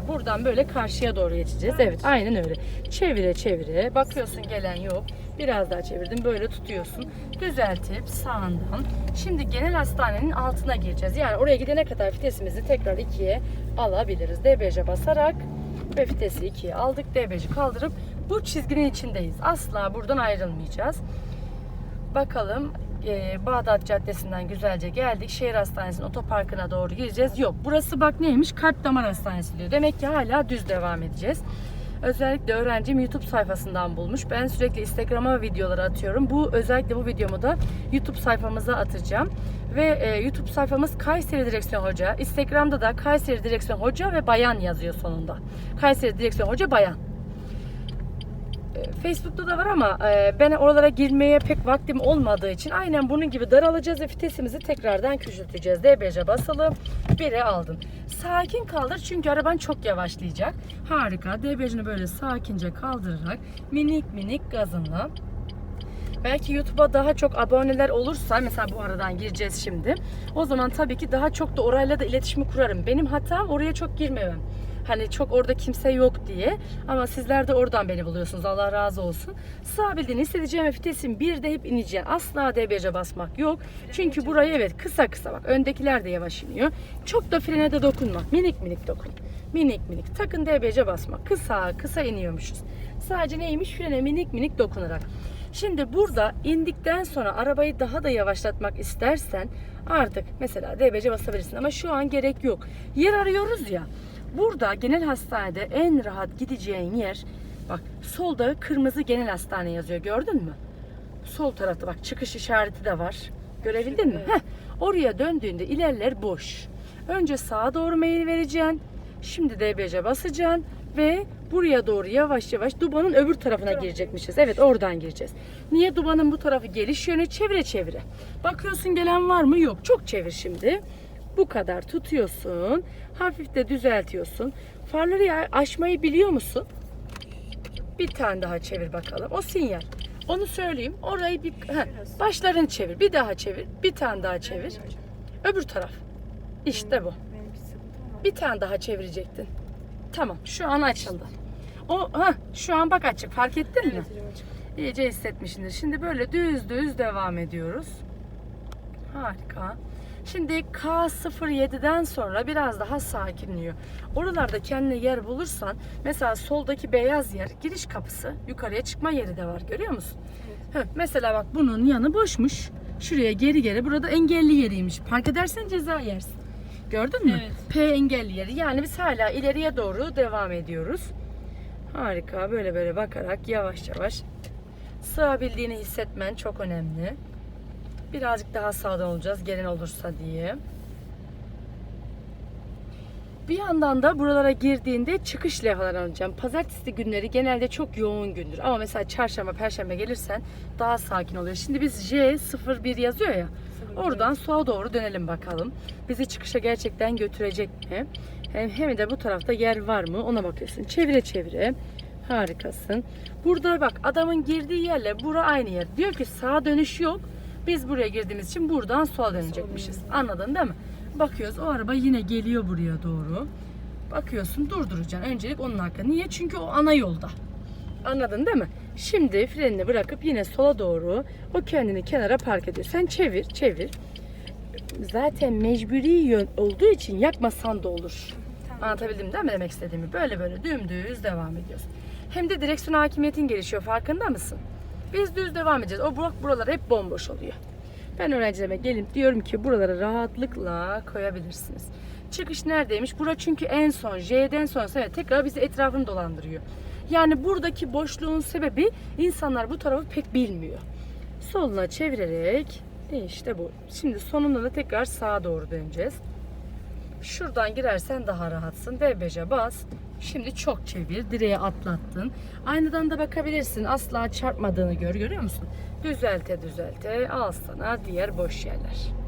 Yani buradan böyle karşıya doğru geçeceğiz. Evet aynen öyle. Çevire çevire. Bakıyorsun gelen yok. Biraz daha çevirdim. Böyle tutuyorsun. Düzeltip sağından. Şimdi genel hastanenin altına gireceğiz. Yani oraya gidene kadar vitesimizi tekrar ikiye alabiliriz. debriyaja basarak ve vitesi ikiye aldık. debriyajı kaldırıp bu çizginin içindeyiz. Asla buradan ayrılmayacağız. Bakalım e, Bağdat Caddesi'nden güzelce geldik. Şehir Hastanesi'nin otoparkına doğru gireceğiz. Yok burası bak neymiş? Kalp Damar Hastanesi diyor. Demek ki hala düz devam edeceğiz. Özellikle öğrencim YouTube sayfasından bulmuş. Ben sürekli Instagram'a videoları atıyorum. Bu özellikle bu videomu da YouTube sayfamıza atacağım. Ve e, YouTube sayfamız Kayseri Direksiyon Hoca. Instagram'da da Kayseri Direksiyon Hoca ve Bayan yazıyor sonunda. Kayseri Direksiyon Hoca Bayan. E, Facebook'ta da var ama e, ben oralara girmeye pek vaktim olmadığı için aynen bunun gibi daralacağız ve vitesimizi tekrardan küçülteceğiz. Debriyaja basalım. Bire aldın. Sakin kaldır çünkü araban çok yavaşlayacak. Harika. Debriyajını böyle sakince kaldırarak minik minik gazınla Belki YouTube'a daha çok aboneler olursa mesela bu aradan gireceğiz şimdi. O zaman tabii ki daha çok da orayla da iletişimi kurarım. Benim hatam oraya çok girmemem. Hani çok orada kimse yok diye. Ama sizler de oradan beni buluyorsunuz. Allah razı olsun. Sığabildiğini hissedeceğim ve bir de hep ineceğim. Asla debriyaja basmak yok. Çünkü burayı evet kısa kısa bak. Öndekiler de yavaş iniyor. Çok da frene de dokunma. Minik minik dokun. Minik minik. Takın debriyaja basmak. Kısa kısa iniyormuşuz. Sadece neymiş? Frene minik minik dokunarak. Şimdi burada indikten sonra arabayı daha da yavaşlatmak istersen artık mesela debriyaja basabilirsin ama şu an gerek yok. Yer arıyoruz ya. Burada genel hastanede en rahat gideceğin yer bak solda kırmızı genel hastane yazıyor gördün mü? Sol tarafta bak çıkış işareti de var. Görebildin mi? Heh, oraya döndüğünde ilerler boş. Önce sağa doğru meyil vereceksin. Şimdi debriyaja basacaksın ve buraya doğru yavaş yavaş Duba'nın öbür tarafına girecekmişiz. Evet oradan gireceğiz. Niye Duba'nın bu tarafı geliş yönü çevire çevire. Bakıyorsun gelen var mı? Yok. Çok çevir şimdi. Bu kadar tutuyorsun. Hafif de düzeltiyorsun. Farları açmayı biliyor musun? Bir tane daha çevir bakalım. O sinyal. Onu söyleyeyim. Orayı bir heh, başlarını çevir. Bir daha çevir. Bir tane daha çevir. Öbür taraf. İşte bu. Bir tane daha çevirecektin. Tamam. Şu an açıldı. O ha şu an bak açık. Fark ettin mi? İyice hissetmişsindir. Şimdi böyle düz düz devam ediyoruz. Harika. Şimdi K07'den sonra biraz daha sakinliyor. Oralarda kendine yer bulursan mesela soldaki beyaz yer giriş kapısı yukarıya çıkma yeri de var görüyor musun? Heh, mesela bak bunun yanı boşmuş. Şuraya geri geri burada engelli yeriymiş. Park edersen ceza yersin. Gördün mü? Evet. P engelli yeri. Yani biz hala ileriye doğru devam ediyoruz. Harika. Böyle böyle bakarak yavaş yavaş sığabildiğini hissetmen çok önemli. Birazcık daha sağdan olacağız gelen olursa diye. Bir yandan da buralara girdiğinde çıkış levhaları alacağım. Pazartesi günleri genelde çok yoğun gündür. Ama mesela çarşamba, perşembe gelirsen daha sakin oluyor. Şimdi biz J01 yazıyor ya. Oradan sola doğru dönelim bakalım. Bizi çıkışa gerçekten götürecek mi? Hem, hem de bu tarafta yer var mı ona bakıyorsun. Çevire çevire. Harikasın. Burada bak adamın girdiği yerle bura aynı yer. Diyor ki sağa dönüş yok. Biz buraya girdiğimiz için buradan sola dönecekmişiz. Anladın değil mi? Bakıyoruz o araba yine geliyor buraya doğru. Bakıyorsun durduracaksın. Öncelik onun hakkı. Niye? Çünkü o ana yolda. Anladın değil mi? Şimdi frenini bırakıp yine sola doğru o kendini kenara park ediyor. Sen çevir, çevir. Zaten mecburi yön olduğu için yakmasan da olur. Anlatabildim değil mi demek istediğimi? Böyle böyle dümdüz devam ediyoruz. Hem de direksiyon hakimiyetin gelişiyor. Farkında mısın? Biz düz devam edeceğiz. O bak buralar hep bomboş oluyor. Ben öğrencilerime gelip diyorum ki buralara rahatlıkla koyabilirsiniz. Çıkış neredeymiş? Bura çünkü en son J'den sonrası evet, tekrar bizi etrafını dolandırıyor. Yani buradaki boşluğun sebebi insanlar bu tarafı pek bilmiyor. Soluna çevirerek işte bu. Şimdi sonunda da tekrar sağa doğru döneceğiz. Şuradan girersen daha rahatsın. Debriyaja bas. Şimdi çok çevir. Direğe atlattın. Aynadan da bakabilirsin. Asla çarpmadığını gör. Görüyor musun? Düzelte düzelte. Al sana diğer boş yerler.